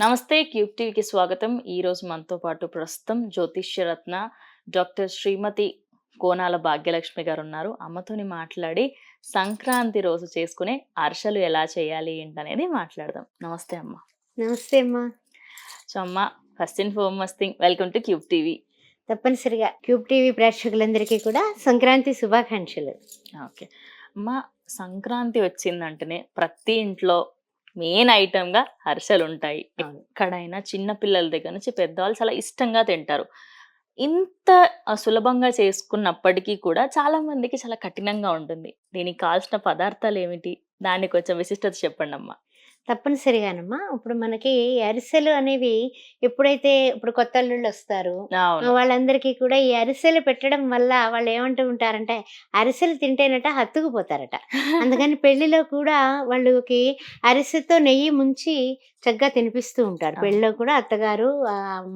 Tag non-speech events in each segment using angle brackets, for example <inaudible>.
నమస్తే క్యూబ్ టీవీకి స్వాగతం. ఈ రోజు మనతో పాటు ప్రస్తుతం జ్యోతిష్యరత్న డాక్టర్ శ్రీమతి కోనాల భాగ్యలక్ష్మి గారు ఉన్నారు అమ్మతోని మాట్లాడి సంక్రాంతి రోజు చేసుకునే అర్షలు ఎలా చేయాలి ఏంటనేది మాట్లాడదాం. నమస్తే అమ్మ. నమస్తే అమ్మా. సో అమ్మ first and foremost thing welcome to Cube TV. తప్పనిసరిగా క్యూబ్ టీవీ ప్రేక్షకులందరికీ కూడా సంక్రాంతి శుభాకాంక్షలు. ఓకే. అమ్మ సంక్రాంతి వచ్చిందంటేనే ప్రతి ఇంట్లో మెయిన్గా హర్షలు ఉంటాయి. ఎక్కడైనా చిన్న పిల్లల దగ్గర నుంచి పెద్దవాళ్ళు చాలా ఇష్టంగా తింటారు. ఇంత సులభంగా చేసుకున్నప్పటికీ కూడా చాలా మందికి చాలా కఠినంగా ఉంటుంది. దీనికి కావాల్సిన పదార్థాలు ఏమిటి దాన్ని కొంచెం విశిష్టత చెప్పండి అమ్మా తప్పనిసరిగానమ్మా ఇప్పుడు మనకి అరిసెలు అనేవి ఎప్పుడైతే ఇప్పుడు కొత్త అల్లుళ్ళు వస్తారు వాళ్ళందరికీ కూడా ఈ అరిసెలు పెట్టడం వల్ల వాళ్ళు ఏమంటూ ఉంటారంటే అరిసెలు తింటేనట హత్తుకుపోతారట అందుకని <laughs> పెళ్ళిలో కూడా వాళ్ళకి అరిసెతో నెయ్యి ముంచి చక్కగా తినిపిస్తూ ఉంటారు. పెళ్ళిలో కూడా అత్తగారు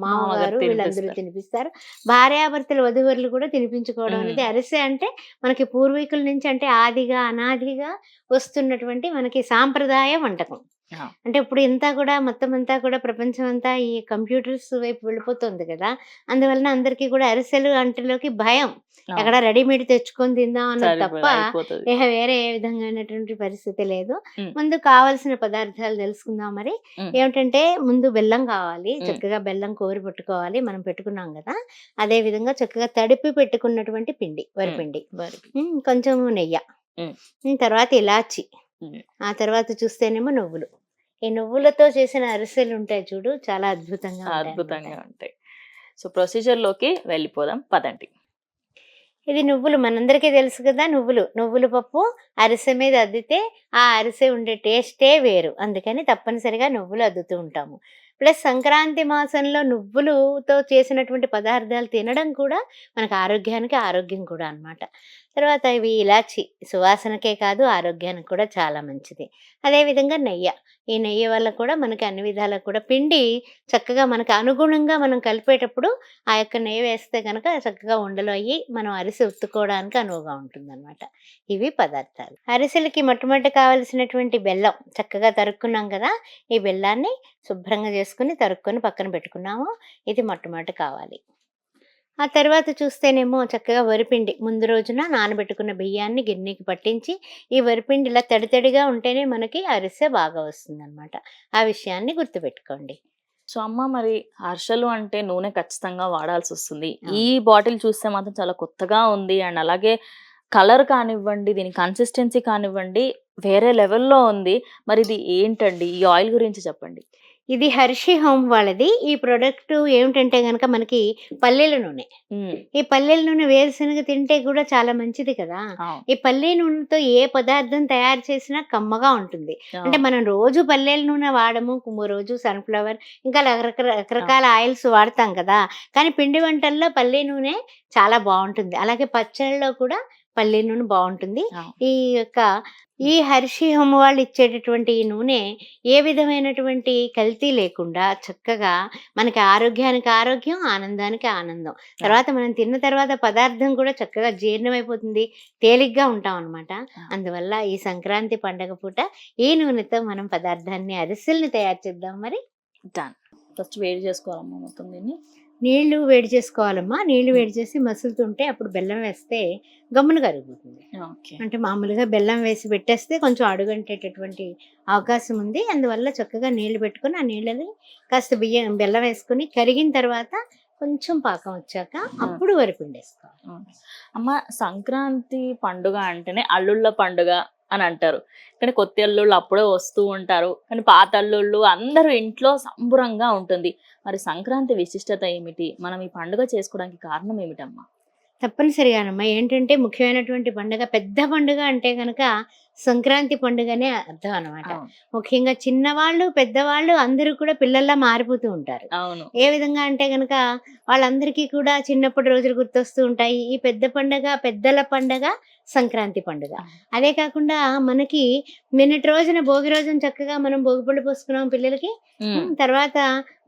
మామగారు వీళ్ళందరూ తినిపిస్తారు. భార్యాభర్తలు వధువరులు కూడా తినిపించుకోవడం. అనేది అరిసె అంటే మనకి పూర్వీకుల నుంచి అంటే ఆదిగా అనాదిగా వస్తున్నటువంటి మనకి సాంప్రదాయ వంటకం. అంటే ఇప్పుడు ఇంతా కూడా మొత్తం అంతా కూడా ప్రపంచం అంతా ఈ కంప్యూటర్స్ వైపు వెళ్ళిపోతుంది కదా అందువలన అందరికీ కూడా అరిసెలు అంటలోకి భయం. ఎక్కడ రెడీమేడ్ తెచ్చుకొని తిందాం అన్నది సరిపోయి తప్ప ఇక వేరే ఏ విధంగానటువంటి పరిస్థితి లేదు. మ్. ముందు కావాల్సిన పదార్థాలు తెలుసుకుందాం మరి. మ్. ఏమిటంటే ముందు బెల్లం కావాలి మ్. చక్కగా బెల్లం కోరి పెట్టుకోవాలి మనం పెట్టుకున్నాం కదా అదే విధంగా చక్కగా తడిపి పెట్టుకున్నటువంటి పిండి వరిపిండి కొంచెం నెయ్యి. తర్వాత ఇలాచి. ఆ తర్వాత చూస్తేనేమో నువ్వులు. ఈ నువ్వులతో చేసిన అరిసెలు ఉంటాయి చూడు చాలా అద్భుతంగా అద్భుతంగా. ఉంటాయి. సో ప్రొసీజర్లోకి వెళ్ళిపోదాం. పదండి. ఇది నువ్వులు మనందరికీ తెలుసు కదా నువ్వులు. నువ్వుల పప్పు అరిసె మీద అద్దితే ఆ అరిసె ఉండే టేస్టే వేరు. అందుకని తప్పనిసరిగా నువ్వులు అద్దుతూ ఉంటాము. ప్లస్ సంక్రాంతి మాసంలో నువ్వులుతో చేసినటువంటి పదార్థాలు తినడం కూడా మనకు ఆరోగ్యానికి ఆరోగ్యం కూడా అన్నమాట. తర్వాత ఇవి ఇలాచి సువాసనకే కాదు ఆరోగ్యానికి కూడా చాలా మంచిది. అదేవిధంగా నెయ్యి. ఈ నెయ్యి వల్ల కూడా మనకి అన్ని విధాలకు కూడా పిండి చక్కగా మనకు అనుగుణంగా మనం కలిపేటప్పుడు ఆ యొక్క నెయ్యి వేస్తే కనుక చక్కగా ఉండలు అయ్యి మనం అరిసె ఉత్తుకోవడానికి అనువుగా ఉంటుందన్నమాట. ఇవి పదార్థాలు. అరిసెలకి మొట్టమొదటి కావలసినటువంటి బెల్లం చక్కగా తరుక్కున్నాం కదా ఈ బెల్లాన్ని శుభ్రంగా చేసుకుని తరుక్కొని పక్కన పెట్టుకున్నాము. ఇది మొట్టమొదటి కావాలి. ఆ తర్వాత చూస్తేనేమో చక్కగా వరిపిండి ముందు రోజున నానబెట్టుకున్న బియ్యాన్ని గిన్నెకి పట్టించి ఈ వరిపిండి ఇలా తడి తడిగా ఉంటేనే మనకి అరిసె బాగా వస్తుందన్నమాట. ఆ విషయాన్ని గుర్తుపెట్టుకోండి. సో అమ్మ మరి హర్షలు అంటే నూనె ఖచ్చితంగా వాడాల్సి వస్తుంది. ఈ బాటిల్ చూస్తే మాత్రం చాలా కొత్తగా ఉంది. అండ్ అలాగే కలర్ కానివ్వండి దీని కన్సిస్టెన్సీ కానివ్వండి వేరే లెవెల్లో ఉంది. మరి ఇది ఏంటండి? ఈ ఆయిల్ గురించి చెప్పండి. ఇది హర్షి హోమ్ వాళ్ళది. ఈ ప్రొడక్ట్ ఏమిటంటే గనక మనకి పల్లెల నూనె. ఈ పల్లెల నూనె వేరుశనగ తింటే కూడా చాలా మంచిది కదా. ఈ పల్లె నూనెతో ఏ పదార్థం తయారు చేసినా కమ్మగా ఉంటుంది. అంటే మనం రోజు పల్లెల నూనె వాడము కుమ్ము రోజు సన్ఫ్లవర్ ఇంకా రకరకాల ఆయిల్స్ వాడతాం కదా. కానీ పిండి వంటల్లో పల్లె నూనె చాలా బాగుంటుంది. అలాగే పచ్చళ్ళలో కూడా పల్లె నూనె బాగుంటుంది. ఈ యొక్క ఈ హర్షి హోమ్ వాళ్ళు ఇచ్చేటటువంటి ఈ నూనె ఏ విధమైనటువంటి కల్తీ లేకుండా చక్కగా మనకి ఆరోగ్యానికి ఆరోగ్యం ఆనందానికి ఆనందం. తర్వాత మనం తిన్న తర్వాత పదార్థం కూడా చక్కగా జీర్ణమైపోతుంది. తేలిగ్గా ఉంటాం అనమాట అందువల్ల ఈ సంక్రాంతి పండగ పూట ఈ నూనెతో మనం పదార్థాన్ని అరిసెల్ని తయారు చేద్దాం మరి. డన్. ఫస్ట్ వేడి చేసుకోవాలమ్మా మొత్తం దీన్ని. నీళ్ళు వేడి చేసుకోవాలమ్మా. నీళ్ళు వేడి చేసి మసులుతుంటే అప్పుడు బెల్లం వేస్తే గమ్మున కరిగిపోతుంది. అంటే మామూలుగా బెల్లం వేసి పెట్టేస్తే కొంచెం అడుగంటేటటువంటి అవకాశం ఉంది. అందువల్ల చక్కగా నీళ్ళు పెట్టుకొని ఆ నీళ్ళని కాస్త బియ్యం బెల్లం వేసుకుని కరిగిన తర్వాత కొంచెం పాకం వచ్చాక అప్పుడు వరిపిండి వేసుకోవాలి అమ్మ సంక్రాంతి పండుగ అంటేనే అల్లుళ్ళ పండుగ. అని అంటారు. కానీ కొత్త అల్లుళ్ళు అప్పుడే వస్తూ ఉంటారు. కానీ పాత అల్లుళ్ళు అందరూ ఇంట్లో సంబురంగా ఉంటుంది. మరి సంక్రాంతి విశిష్టత ఏమిటి? మనం ఈ పండుగ చేసుకోవడానికి కారణం ఏమిటమ్మా? తప్పనిసరిగానమ్మా ఏంటంటే ముఖ్యమైనటువంటి పండుగ పెద్ద పండుగ అంటే కనుక సంక్రాంతి పండుగనే అర్థం అనమాట. ముఖ్యంగా చిన్నవాళ్ళు పెద్దవాళ్ళు అందరూ కూడా పిల్లల్లా మారిపోతూ ఉంటారు. అవును. ఏ విధంగా అంటే కనుక వాళ్ళందరికీ కూడా చిన్నప్పటి రోజులు గుర్తొస్తూ ఉంటాయి. ఈ పెద్ద పండగ పెద్దల పండగ సంక్రాంతి పండుగ. అదే కాకుండా మనకి నిన్నటి రోజున భోగి రోజున చక్కగా మనం భోగిపళ్ళు పోసుకున్నాం పిల్లలకి. తర్వాత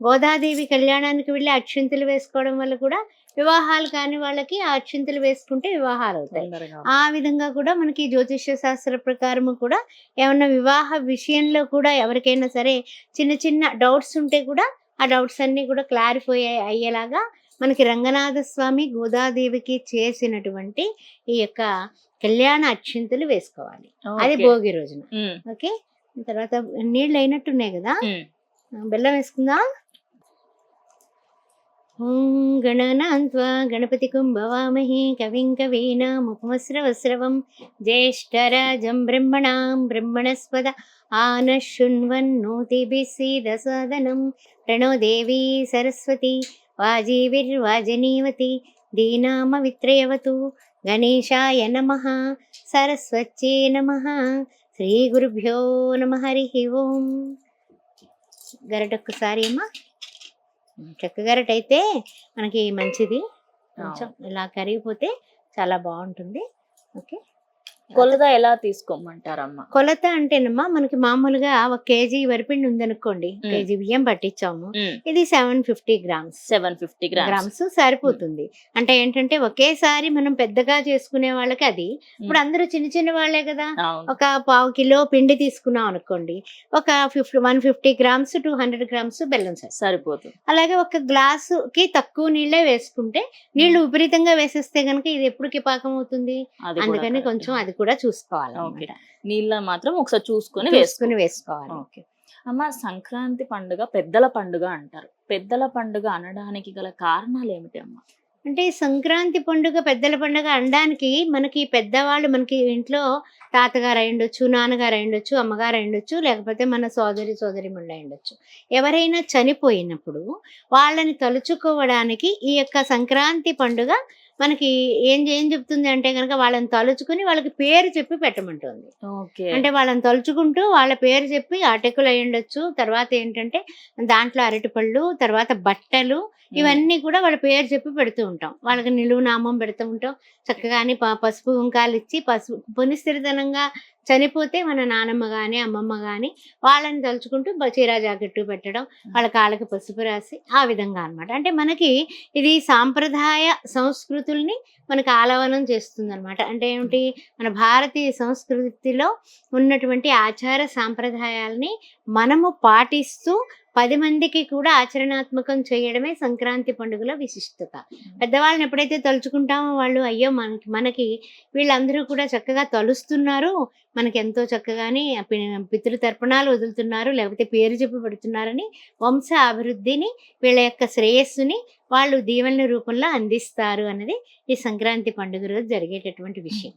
గోదాదేవి కళ్యాణానికి వెళ్ళి అక్షింతలు వేసుకోవడం వల్ల కూడా వివాహాలు కాని వాళ్ళకి ఆ అక్షింతలు వేసుకుంటే వివాహాలు అవుతాయి. ఆ విధంగా కూడా మనకి జ్యోతిష్య శాస్త్ర ప్రకారము కూడా ఏమన్నా వివాహ విషయంలో కూడా ఎవరికైనా సరే చిన్న చిన్న డౌట్స్ ఉంటే కూడా ఆ డౌట్స్ అన్ని కూడా క్లారిఫై అయ్యేలాగా మనకి రంగనాథ స్వామి గోదాదేవికి చేసినటువంటి ఈ యొక్క కళ్యాణ అక్షింతలు వేసుకోవాలి. అది భోగి రోజున. ఓకే? తర్వాత నీళ్ళు అయినట్టున్నాయి కదా? బెల్లం వేసుకుందా? గణనాన్వా గణపతి కుంభవామహి కవిం కవీనాముపమస్రవస్రవం జ్యేష్ఠరాజం బ్రహ్మణాం బ్రహ్మణస్పద ఆనశృణ్వన్నోతిభిసీదసాదనం ప్రణో ప్రణోదేవీ సరస్వతి వాజీవిర్వాజనీవతి దీనామవిత్రయవతు గణేశాయ నమ. సరస్వత్యే నమ. శ్రీ గురుభ్యో నమ హరి ఓం. గరటొక్కసారి అమ్మా. చెక్క గరట అయితే మనకి మంచిది. కొంచెం ఇలా కరిగిపోతే చాలా బాగుంటుంది. ఓకే. కొలత ఎలా తీసుకోమంటారమ్మా? కొలత అంటేనమ్మా మనకి మామూలుగా ఒక కేజీ వరిపిండి ఉందనుకోండి మ్. కేజీ బియ్యం పట్టించాము. ఇది seven fifty grams. Seven fifty grams. సరిపోతుంది. అంటే ఏంటంటే ఒకేసారి మనం పెద్దగా చేసుకునే వాళ్ళకి అది. ఇప్పుడు అందరూ చిన్న చిన్న వాళ్ళే కదా. ఒక పావు కిలో పిండి తీసుకున్నాం అనుకోండి ఒక fifty one fifty grams two hundred grams బెల్లం సార్. సరిపోతుంది. అలాగే ఒక గ్లాసుకి తక్కువ నీళ్ళే వేసుకుంటే నీళ్ళు విపరీతంగా వేసేస్తే గనుక ఇది ఎప్పటికి పాకం అవుతుంది? అందుకని. కొంచెం అది కూడా చూసుకోవాలి ఓకే. నీళ్ళ మాత్రం ఒకసారి చూసుకొని వేసుకో. చూసుకుని వేసుకోవాలి. ఓకే. అమ్మ సంక్రాంతి పండుగ పెద్దల పండుగ అంటారు. పెద్దల పండుగ అనడానికి గల కారణాలు ఏమిటి అమ్మ? అంటే సంక్రాంతి పండుగ పెద్దల పండుగ అనడానికి మనకి పెద్దవాళ్ళు మనకి ఇంట్లో తాతగారు అయి ఉండొచ్చు నాన్నగారు అయి ఉండొచ్చు అమ్మగారు అయి ఉండొచ్చు లేకపోతే మన సోదరి సోదరి అయి ఉండొచ్చు ఎవరైనా చనిపోయినప్పుడు వాళ్ళని తలుచుకోవడానికి ఈ యొక్క సంక్రాంతి పండుగ మనకి ఏం ఏం చెప్తుంది అంటే కనుక వాళ్ళని తలుచుకుని వాళ్ళకి పేరు చెప్పి పెట్టమంటుంది. అంటే వాళ్ళని తలుచుకుంటూ వాళ్ళ పేరు చెప్పి అటకులు అయి ఉండొచ్చు. తర్వాత ఏంటంటే దాంట్లో అరటిపళ్ళు తర్వాత బట్టలు ఇవన్నీ కూడా వాళ్ళ పేరు చెప్పి పెడుతూ ఉంటాం. వాళ్ళకి నిలువు నామం పెడుతూ ఉంటాం. చక్కగాని ప- పసుపు కుంకాలు ఇచ్చి పసుపు పునిస్థిరితనంగా చనిపోతే మన నానమ్మ కానీ అమ్మమ్మ కానీ వాళ్ళని తలుచుకుంటూ చీరా జాకెట్టు పెట్టడం వాళ్ళ కాళ్ళకి పసుపు రాసి ఆ విధంగా అన్నమాట. అంటే మనకి ఇది సాంప్రదాయ సంస్కృతుల్ని మనకు ఆలవనం చేస్తుంది అనమాట అంటే ఏమిటి? మన భారతీయ సంస్కృతిలో ఉన్నటువంటి ఆచార సాంప్రదాయాల్ని మనము పాటిస్తూ పది మందికి కూడా ఆచరణాత్మకం చేయడమే సంక్రాంతి పండుగల విశిష్టత. పెద్దవాళ్ళని ఎప్పుడైతే తలుచుకుంటామో వాళ్ళు అయ్యో మనకి మనకి వీళ్ళందరూ కూడా చక్కగా తలుస్తున్నారు. మనకి ఎంతో చక్కగానే పితృతర్పణాలు వదులుతున్నారు లేకపోతే పేరు చెప్పి పెడుతున్నారని వంశ అభివృద్ధిని వీళ్ళ యొక్క శ్రేయస్సుని వాళ్ళు దీవెనల రూపంలో అందిస్తారు అన్నది ఈ సంక్రాంతి పండుగ రోజు జరిగేటటువంటి విషయం.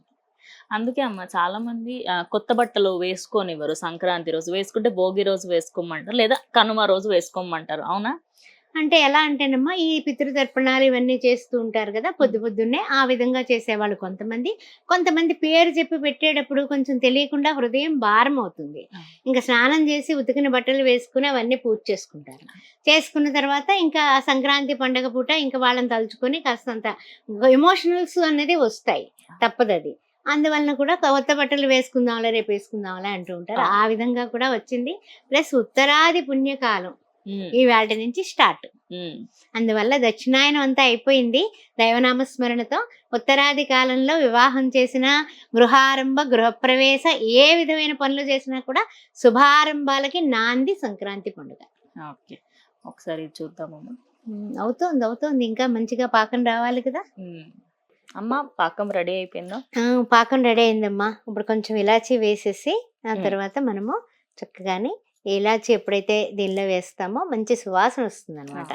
అందుకే అమ్మ చాలా మంది కొత్త బట్టలు వేసుకోనివ్వరు సంక్రాంతి రోజు. వేసుకుంటే భోగి రోజు వేసుకోమంటారు లేదా కనుమ రోజు వేసుకోమంటారు. అవునా? అంటే ఎలా అంటేనమ్మా ఈ పితృతర్పణాలు ఇవన్నీ చేస్తూ ఉంటారు కదా పొద్దు పొద్దున్నే ఆ విధంగా చేసేవాళ్ళు కొంతమంది. కొంతమంది పేరు చెప్పి పెట్టేటప్పుడు కొంచెం తెలియకుండా హృదయం భారం అవుతుంది. ఇంకా స్నానం చేసి ఉతికిన బట్టలు వేసుకుని అవన్నీ పూజ చేసుకుంటారు. చేసుకున్న తర్వాత ఇంకా సంక్రాంతి పండగ పూట ఇంకా వాళ్ళని తలుచుకొని కాస్తంత ఎమోషనల్స్ అనేది వస్తాయి. తప్పదు అది అందువలన కూడా కొత్త బట్టలు వేసుకుందాంలే రేపు వేసుకుందాంలే అంటూ ఉంటారు. ఆ. విధంగా కూడా వచ్చింది. ప్లస్ ఉత్తరాది పుణ్యకాలం ఈ వాటి నుంచి స్టార్ట్. అందువల్ల దక్షిణాయనం అంతా అయిపోయింది. దైవనామ స్మరణతో ఉత్తరాది కాలంలో వివాహం చేసిన గృహారంభ గృహప్రవేశ ఏ విధమైన పనులు చేసినా కూడా శుభారంభాలకి నాంది సంక్రాంతి పండుగ. ఓకే. ఒకసారి చూద్దామమ్మా అవుతోంది అవుతోంది. ఇంకా మంచిగా పాకం రావాలి కదా. అమ్మ పాకం రెడీ అయిపోయిందా? ఆ, పాకం రెడీ అయిందమ్మా. ఇప్పుడు కొంచెం ఇలాచీ వేసేసి ఆ. తర్వాత మనము చక్కగాని ఇలాచీ ఎప్పుడైతే దీనిలో వేస్తామో మంచి సువాసన వస్తుంది అనమాట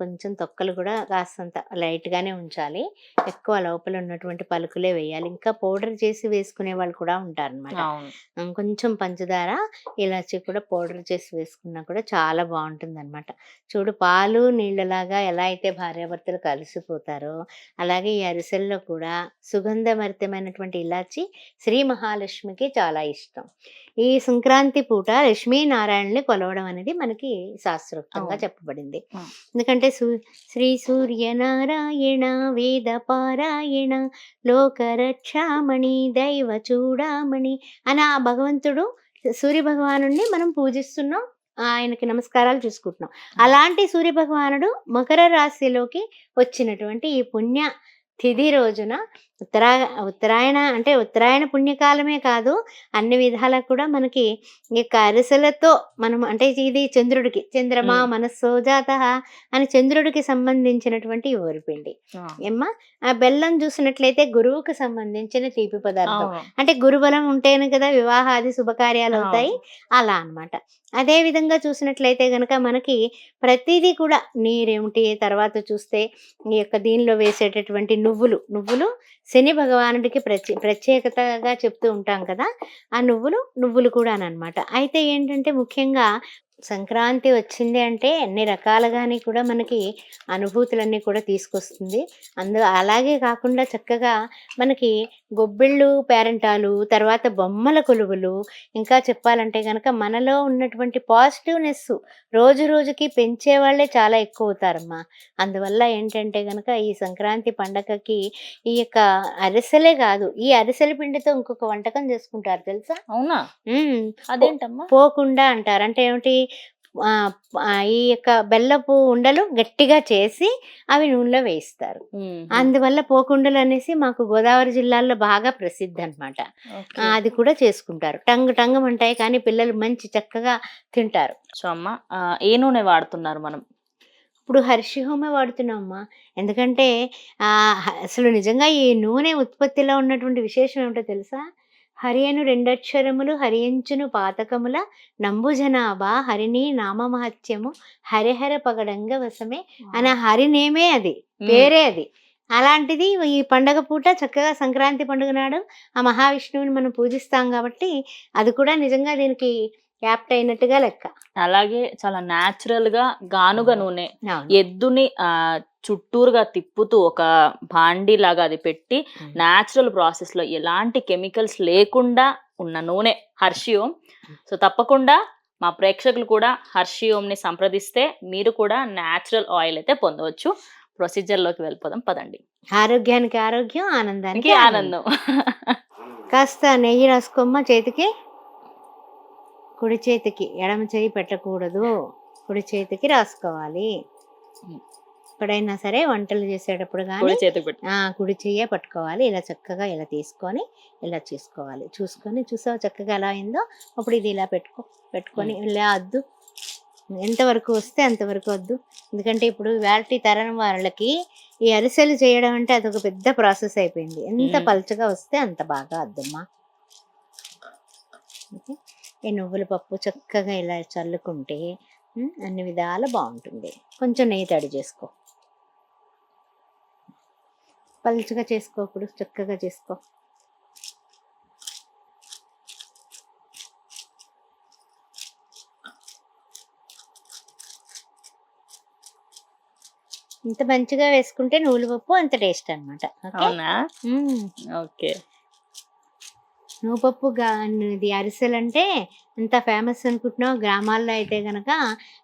కొంచెం తొక్కలు కూడా కాస్తంత లైట్ గానే ఉంచాలి. ఎక్కువ లోపల ఉన్నటువంటి పలుకులే వేయాలి. ఇంకా పౌడర్ చేసి వేసుకునే వాళ్ళు కూడా ఉంటారన్నమాట. అవును. కొంచెం పంచదార ఇలాచి కూడా పౌడర్ చేసి వేసుకున్నా కూడా చాలా బాగుంటుంది అనమాట చూడు పాలు నీళ్ళలాగా ఎలా అయితే భార్యాభర్తలు కలిసిపోతారో అలాగే ఈ అరిసెల్లో కూడా సుగంధభరితమైనటువంటి ఇలాచి శ్రీ మహాలక్ష్మికి చాలా ఇష్టం. ఈ సంక్రాంతి పూట లక్ష్మీ లక్ష్మీనారాయణని కొలవడం అనేది మనకి శాస్త్రోక్తంగా. చెప్పబడింది. ఎందుకంటే సూ శ్రీ సూర్యనారాయణ వేద పారాయణ లోకరక్షామణి దైవ చూడామణి అని ఆ భగవంతుడు సూర్య భగవాను మనం పూజిస్తున్నాం ఆయనకి నమస్కారాలు చూసుకుంటున్నాం. అలాంటి సూర్య భగవానుడు మకర రాశిలోకి వచ్చినటువంటి ఈ పుణ్య తిథి రోజున ఉత్తరా ఉత్తరాయణ అంటే ఉత్తరాయణ పుణ్యకాలమే కాదు అన్ని విధాలా కూడా మనకి ఈ యొక్క అరిసెలతో మనం అంటే ఇది చంద్రుడికి చంద్రమా. మనస్సో జాత అని చంద్రుడికి సంబంధించినటువంటి ఊరిపిండి ఏమ్మా ఆ బెల్లం చూసినట్లయితే గురువుకు సంబంధించిన తీపి పదార్థం. అంటే గురుబలం ఉంటేనే కదా వివాహాది శుభకార్యాలు. అవుతాయి అలా అన్నమాట అదే విధంగా చూసినట్లయితే గనక మనకి ప్రతిదీ కూడా నీరేమిటి తర్వాత చూస్తే ఈ యొక్క దీనిలో వేసేటటువంటి నువ్వులు నువ్వులు శని భగవానుడికి ప్రత్యే ప్రత్యేకతగా చెప్తూ ఉంటాం కదా ఆ నువ్వులు నువ్వులు కూడా అనమాట అయితే ఏంటంటే ముఖ్యంగా సంక్రాంతి వచ్చింది అంటే అన్ని రకాలుగాని కూడా మనకి అనుభూతులన్నీ కూడా తీసుకొస్తుంది. అందు అలాగే కాకుండా చక్కగా మనకి గొబ్బిళ్ళు పేరంటాలు తర్వాత బొమ్మల కొలువులు ఇంకా చెప్పాలంటే గనక మనలో ఉన్నటువంటి పాజిటివ్నెస్ రోజు రోజుకి పెంచే వాళ్ళే చాలా ఎక్కువ అవుతారమ్మా అందువల్ల ఏంటంటే గనక ఈ సంక్రాంతి పండగకి ఈ యొక్క అరిసెలే కాదు ఈ అరిసెల పిండితో ఇంకొక వంటకం చేసుకుంటారు తెలుసా? అవునా? అదేంటమ్మా? పోకుండా అంటారు. అంటే ఏమిటి? ఈ యొక్క బెల్లపు ఉండలు గట్టిగా చేసి అవి నూనెలో వేయిస్తారు. అందువల్ల పోకుండలు అనేసి మాకు గోదావరి జిల్లాలో బాగా ప్రసిద్ధి అనమాట. అది కూడా చేసుకుంటారు. టంగ్ టంగం ఉంటాయి కానీ పిల్లలు మంచి చక్కగా తింటారు. సో అమ్మ ఏ నూనె వాడుతున్నారు మనం? ఇప్పుడు హర్షిహోమే వాడుతున్నామమ్మా. ఎందుకంటే అసలు నిజంగా ఈ నూనె ఉత్పత్తిలో ఉన్నటువంటి విశేషం ఏమిటో తెలుసా? హరియను రెండక్షరములు హరియంచును పాతకముల నంబు జనాభా హరిని నామమహత్యము హరిహర పగడంగ వశమే అనే హరినేమే అది పేరే అది. అలాంటిది ఈ పండగ పూట చక్కగా సంక్రాంతి పండుగ నాడు ఆ మహావిష్ణువుని మనం పూజిస్తాం కాబట్టి అది కూడా నిజంగా దీనికి యాప్ట్ అయినట్టుగా లెక్క. అలాగే చాలా న్యాచురల్గా గానుగ నూనె. ఎద్దుని ఆ చుట్టూరుగా తిప్పుతూ ఒక భాండీ లాగా అది పెట్టి న్యాచురల్ ప్రాసెస్లో ఎలాంటి కెమికల్స్ లేకుండా ఉన్న నూనె హర్షియోమ్. సో తప్పకుండా మా ప్రేక్షకులు కూడా హర్షియోమ్ని సంప్రదిస్తే మీరు కూడా న్యాచురల్ ఆయిల్ అయితే పొందవచ్చు. ప్రొసీజర్లోకి వెళ్ళిపోదాం పదండి. ఆరోగ్యానికి ఆరోగ్యం ఆనందానికి ఆనందం. కాస్త నెయ్యి రాసుకోమ్మ చేతికి. కుడి చేతికి ఎడమ చేయి పెట్టకూడదు. కుడి చేతికి రాసుకోవాలి. ఎప్పుడైనా సరే వంటలు చేసేటప్పుడు కానీ కుడి చెయ్యే పట్టుకోవాలి. ఇలా చక్కగా ఇలా తీసుకొని ఇలా చేసుకోవాలి. చూసుకొని చూసావు చక్కగా ఎలా అయిందో? అప్పుడు ఇది ఇలా పెట్టుకో పెట్టుకొని ఇలా వద్దు ఎంతవరకు వస్తే అంతవరకు వద్దు ఎందుకంటే ఇప్పుడు వ్యాలిటీ తరం వాళ్ళకి ఈ అరిసెలు చేయడం అంటే అదొక పెద్ద ప్రాసెస్ అయిపోయింది. ఎంత. పలుచగా వస్తే అంత బాగా అద్దమ్మా. ఓకే? ఈ నువ్వుల పప్పు చక్కగా ఇలా చల్లుకుంటే అన్ని విధాలు బాగుంటుంది. కొంచెం నెయ్యి తడి చేసుకో. పలుచగా చేసుకో ఇప్పుడు చక్కగా చేసుకో. ఇంత మంచిగా వేసుకుంటే నువ్వుల పప్పు అంత టేస్ట్ అనమాట అవునా? ఓకే. ఇది అరిసెలు అంటే ఎంత ఫేమస్ అనుకుంటున్నావు గ్రామాల్లో అయితే గనక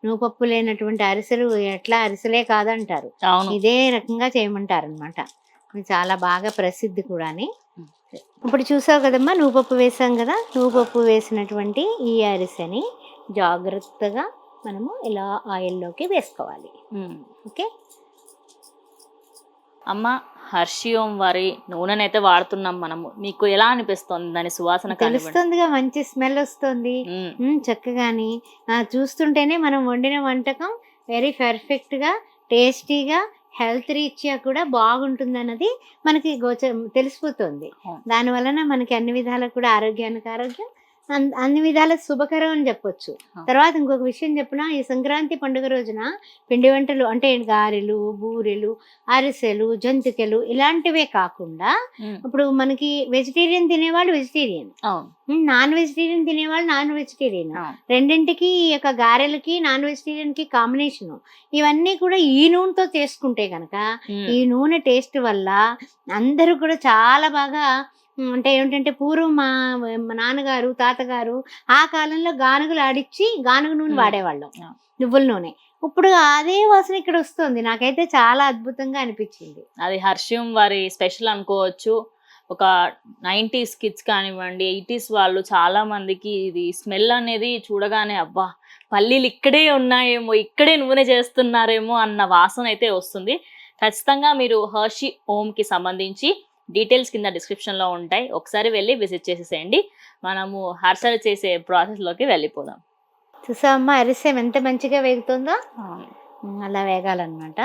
నువ్వుపప్పు లేనటువంటి అరిసెలు ఎట్లా అరిసెలే కాదంటారు. ఇదే రకంగా చేయమంటారు అనమాట చాలా బాగా ప్రసిద్ధి కూడాని. ఇప్పుడు చూసావు కదమ్మా నువ్వుపప్పు వేసాం కదా నువ్వుపప్పు వేసినటువంటి ఈ అరిసెని జాగ్రత్తగా మనము ఇలా ఆయిల్లోకి వేసుకోవాలి. ఓకే? అమ్మ హర్షియోం వారి నూనెనైతే వాడుతున్నాం మనము. మీకు ఎలా అనిపిస్తుంది దాని సువాసన తెలుస్తుందిగా మంచి స్మెల్ వస్తుంది. చక్కగాని చూస్తుంటేనే మనం వండిన వంటకం వెరీ పర్ఫెక్ట్గా టేస్టీగా హెల్త్ రీత్యా కూడా బాగుంటుంది అన్నది మనకి గోచ తెలిసిపోతుంది. దాని వలన మనకి అన్ని విధాలకు కూడా ఆరోగ్యానికి ఆరోగ్యం అన్ని విధాల శుభకరం అని చెప్పొచ్చు. తర్వాత ఇంకొక విషయం చెప్పిన ఈ సంక్రాంతి పండుగ రోజున పిండి వంటలు అంటే గారెలు బూరెలు అరిసెలు జంతికలు ఇలాంటివే కాకుండా ఇప్పుడు మనకి వెజిటేరియన్ తినేవాళ్ళు వెజిటేరియన్. నాన్ వెజిటేరియన్ తినేవాళ్ళు నాన్ వెజిటేరియన్. రెండింటికి ఈ యొక్క గారెలకి నాన్ వెజిటేరియన్కి కాంబినేషన్. ఇవన్నీ కూడా ఈ నూనెతో చేసుకుంటే కనుక ఈ నూనె టేస్ట్ వల్ల అందరూ కూడా చాలా బాగా అంటే ఏమిటంటే పూర్వం మా మా నాన్నగారు తాతగారు ఆ కాలంలో గానుగలు ఆడిచ్చి గానుగ నూనె. వాడేవాళ్ళం. నువ్వుల నూనె. ఇప్పుడు అదే వాసన ఇక్కడ వస్తుంది. నాకైతే చాలా అద్భుతంగా అనిపించింది. అది హర్షం వారి స్పెషల్ అనుకోవచ్చు. ఒక నైంటీస్ కిడ్స్ కానివ్వండి ఎయిటీస్ వాళ్ళు చాలా మందికి ఇది స్మెల్ అనేది చూడగానే అబ్బా! పల్లీలు ఇక్కడే ఉన్నాయేమో ఇక్కడే నూనె చేస్తున్నారేమో అన్న వాసన అయితే వస్తుంది. ఖచ్చితంగా మీరు హర్షి కి సంబంధించి డీటెయిల్స్ కింద description లో ఉంటాయి. ఒకసారి వెళ్ళి విజిట్ చేసేసేయండి. మనము హర్షలు చేసే process లోకి వెళ్ళిపోదాం. చూసా అమ్మ అరిసెం ఎంత మంచిగా వేగుతుందో? అలా వేగాలన్నమాట.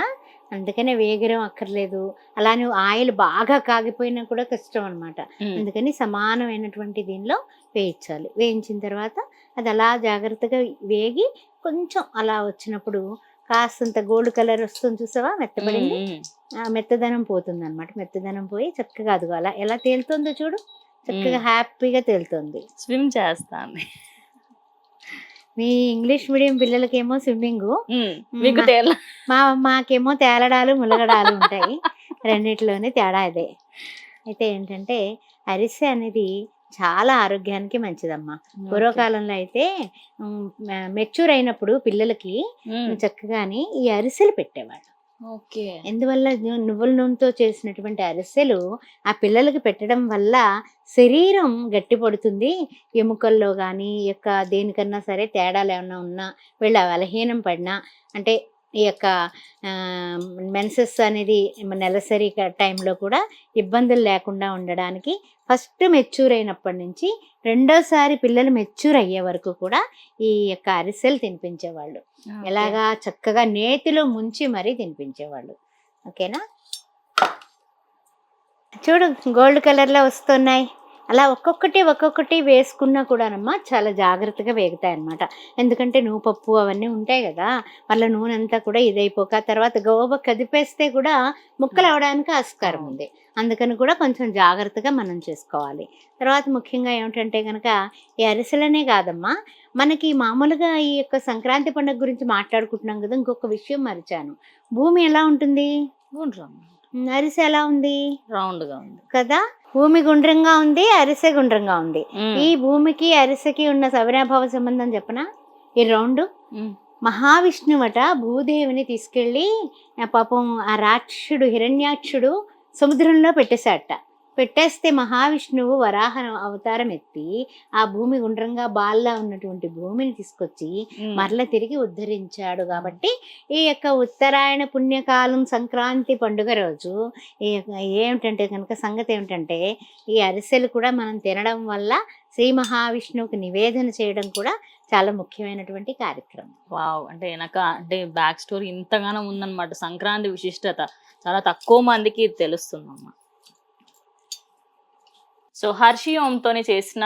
అందుకనే వేగరం అక్కర్లేదు. అలానే ఆయిల్ బాగా కాగిపోయినా కూడా కష్టం అన్నమాట. ఉమ్. అందుకని సమానమైనటువంటి దీనిలో వేయించాలి. వేయించిన తర్వాత అది అలా జాగ్రత్తగా వేగి కొంచెం అలా వచ్చినప్పుడు కాస్తంత గోల్డ్ కలర్ వస్తుంది చూసావా? మెత్తబడింది మెత్తదనం పోతుంది అనమాట మెత్తదనం పోయి చక్కగా అదిగో అలా ఎలా తేలుతుందో చూడు. చక్కగా. హ్యాపీగా తేలుతుంది. స్విమ్ చేస్తాను మీ ఇంగ్లీష్ మీడియం పిల్లలకేమో స్విమ్మింగ్. మీకు మా- తేల? మా మాకేమో తేలడాలు ములగడాలు ఉంటాయి. రెండిట్లోనే తేడా ఇదే అయితే ఏంటంటే అరిసె అనేది చాలా ఆరోగ్యానికి మంచిదమ్మా. పూర్వకాలంలో అయితే మెచ్యూర్ అయినప్పుడు పిల్లలకి చక్కగాని ఈ అరిసెలు పెట్టేవాళ్ళు. ఓకే ఎందువల్ల నువ్వుల నూనెతో చేసినటువంటి అరిసెలు ఆ పిల్లలకి పెట్టడం వల్ల శరీరం గట్టిపడుతుంది ఎముకల్లో కానీ యొక్క దేనికన్నా సరే తేడాలు ఏమైనా ఉన్నా వీళ్ళ బలహీనం పడినా అంటే ఈ యొక్క మెన్సెస్ అనేది నెలసరి టైంలో కూడా ఇబ్బందులు లేకుండా ఉండడానికి ఫస్ట్ మెచ్యూర్ అయినప్పటి నుంచి రెండోసారి పిల్లలు మెచ్యూర్ అయ్యే వరకు కూడా ఈ యొక్క అరిసెలు తినిపించేవాళ్ళు. ఎలాగా చక్కగా నేతిలో ముంచి మరీ తినిపించేవాళ్ళు. ఓకేనా? చూడు గోల్డ్ కలర్లో వస్తున్నాయి. అలా ఒక్కొక్కటి ఒక్కొక్కటి వేసుకున్నా కూడానమ్మా చాలా జాగ్రత్తగా వేగుతాయి అన్నమాట ఎందుకంటే నువ్వు పప్పు అవన్నీ ఉంటాయి కదా మళ్ళీ నూనె అంతా కూడా ఇదైపోక తర్వాత గోబ కదిపేస్తే కూడా ముక్కలు అవడానికి ఆస్కారం ఉంది. అందుకని కూడా కొంచెం జాగ్రత్తగా మనం చేసుకోవాలి. తర్వాత ముఖ్యంగా ఏమిటంటే కనుక ఈ అరిసెలనే కాదమ్మా మనకి మామూలుగా ఈ యొక్క సంక్రాంతి పండుగ గురించి మాట్లాడుకుంటున్నాం కదా ఇంకొక విషయం మరిచాను. భూమి ఎలా ఉంటుంది? అరిసె ఎలా ఉంది? రౌండ్గా ఉంది. కదా? భూమి గుండ్రంగా ఉంది అరిసె గుండ్రంగా ఉంది. ఈ భూమికి అరిసెకి ఉన్న సవినాభావ సంబంధం చెప్పనా? ఈ రౌండ్. మహావిష్ణువట భూదేవిని తీసుకెళ్ళి పాపం ఆ రాక్షుడు హిరణ్యాక్షుడు సముద్రంలో పెట్టేశాట పెట్టేస్తే మహావిష్ణువు వరాహ అవతారం ఎత్తి ఆ భూమి గుండ్రంగా బాల్లా ఉన్నటువంటి భూమిని తీసుకొచ్చి. మరల తిరిగి ఉద్ధరించాడు కాబట్టి ఈ యొక్క ఉత్తరాయణ పుణ్యకాలం సంక్రాంతి పండుగ రోజు ఈ యొక్క ఏమిటంటే కనుక సంగతి ఏమిటంటే ఈ అరిసెలు కూడా మనం తినడం వల్ల శ్రీ మహావిష్ణువుకి నివేదన చేయడం కూడా చాలా ముఖ్యమైనటువంటి కార్యక్రమం. వావ్. అంటే వెనక అంటే బ్యాక్ స్టోరీ ఇంతగానో ఉందన్నమాట. సంక్రాంతి విశిష్టత. చాలా తక్కువ మందికి తెలుస్తుందమ్మా సో హర్షి ఓంతోని చేసిన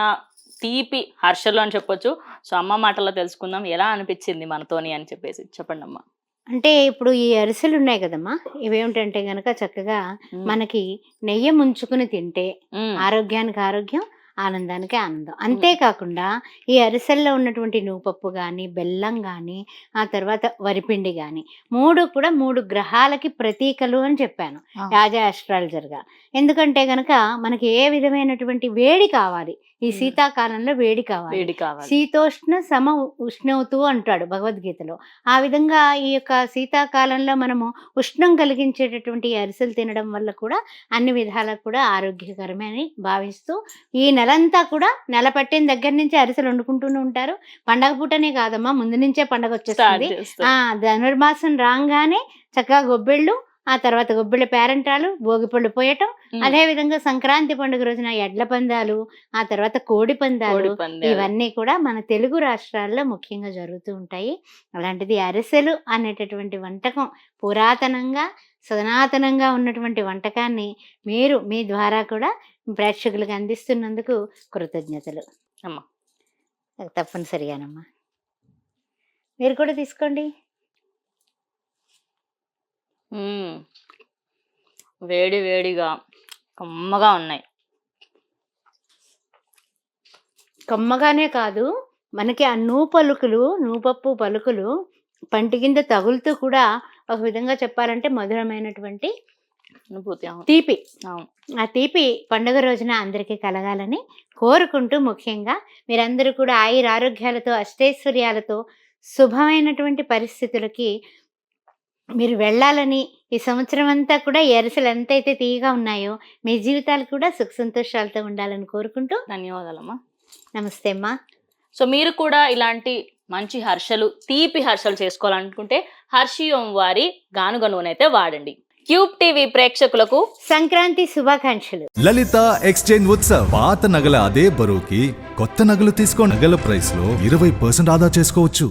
తీపి హర్షలు అని చెప్పొచ్చు. సో అమ్మ మాటల్లో తెలుసుకుందాం. ఎలా అనిపించింది మనతోని అని చెప్పేసి. చెప్పండి అమ్మా అంటే ఇప్పుడు ఈ అరిసెలు ఉన్నాయి కదమ్మా. ఇవేమిటంటే గనక చక్కగా మనకి నెయ్యి ముంచుకుని తింటే ఆరోగ్యానికి ఆరోగ్యం ఆనందానికి ఆనందం. అంతేకాకుండా ఈ అరిసెల్లో ఉన్నటువంటి నూపప్పు కానీ బెల్లం కానీ ఆ తర్వాత వరిపిండి కానీ మూడు కూడా మూడు గ్రహాలకి ప్రతీకలు అని చెప్పాను. రాజా ఆస్ట్రాలజర్గా. ఎందుకంటే గనక మనకి ఏ విధమైనటువంటి వేడి కావాలి ఈ. శీతాకాలంలో వేడి కావాలి. వేడి కావాలి. శీతోష్ణ సమ ఉష్ణవుతూ అంటాడు భగవద్గీతలో. ఆ విధంగా ఈ యొక్క శీతాకాలంలో మనము ఉష్ణం కలిగించేటటువంటి అరిసెలు తినడం వల్ల కూడా అన్ని విధాలకు కూడా ఆరోగ్యకరమే అని భావిస్తూ ఈ నెలంతా కూడా నెల పట్టిన దగ్గర నుంచి అరిసెలు వండుకుంటూనే ఉంటారు. పండగ పూటనే కాదమ్మా ముందు నుంచే పండగ వచ్చేస్తుంది. ధనుర్మాసం రాగానే చక్కగా గొబ్బెళ్ళు ఆ తర్వాత గొబ్బిళ్ళ పేరంటాలు భోగిపళ్ళు పోయటం ఉమ్, అదే విధంగా సంక్రాంతి పండుగ రోజున ఎడ్ల పందాలు ఆ తర్వాత కోడి పందాలు. ఇవన్నీ కూడా మన తెలుగు రాష్ట్రాల్లో ముఖ్యంగా జరుగుతూ ఉంటాయి. అలాంటిది అరిసెలు అనేటటువంటి వంటకం పురాతనంగా సనాతనంగా ఉన్నటువంటి వంటకాన్ని మీరు మీ ద్వారా కూడా ప్రేక్షకులకు అందిస్తున్నందుకు కృతజ్ఞతలు. అమ్మా. తప్పనిసరిగానమ్మా. మీరు కూడా తీసుకోండి. వేడి వేడిగా కమ్మగా ఉన్నాయి. కమ్మగానే కాదు మనకి ఆ నూ పలుకులు నూపప్పు పలుకులు పంటి కింద తగులుతూ కూడా ఒక విధంగా చెప్పాలంటే మధురమైనటువంటి అనుభూతి అవును. తీపి. అవును. ఆ తీపి పండుగ రోజున అందరికీ కలగాలని కోరుకుంటూ ముఖ్యంగా మీరందరూ కూడా ఆయుర ఆరోగ్యాలతో అష్టైశ్వర్యాలతో శుభమైనటువంటి పరిస్థితులకి మీరు వెళ్ళాలని ఈ సంవత్సరం అంతా కూడా ఈ అరిసెలు ఎంతైతే తీయగా ఉన్నాయో మీ జీవితాలు కూడా సుఖ సంతోషాలతో ఉండాలని కోరుకుంటూ ధన్యవాదాలమ్మా. నమస్తే అమ్మా. సో మీరు కూడా ఇలాంటి మంచి హర్షలు తీపి హర్షలు చేసుకోవాలనుకుంటే హర్షియోం వారి గానుగ నూనె అయితే వాడండి. క్యూబ్ టీవీ ప్రేక్షకులకు సంక్రాంతి శుభాకాంక్షలు. లలిత ఎక్స్చేంజ్ ఉత్సవ్. పాత నగల అదే బరువుకి కొత్త నగలు తీసుకో నగల ప్రైస్లో ఇరవై పర్సెంట్ ఆదా చేసుకోవచ్చు.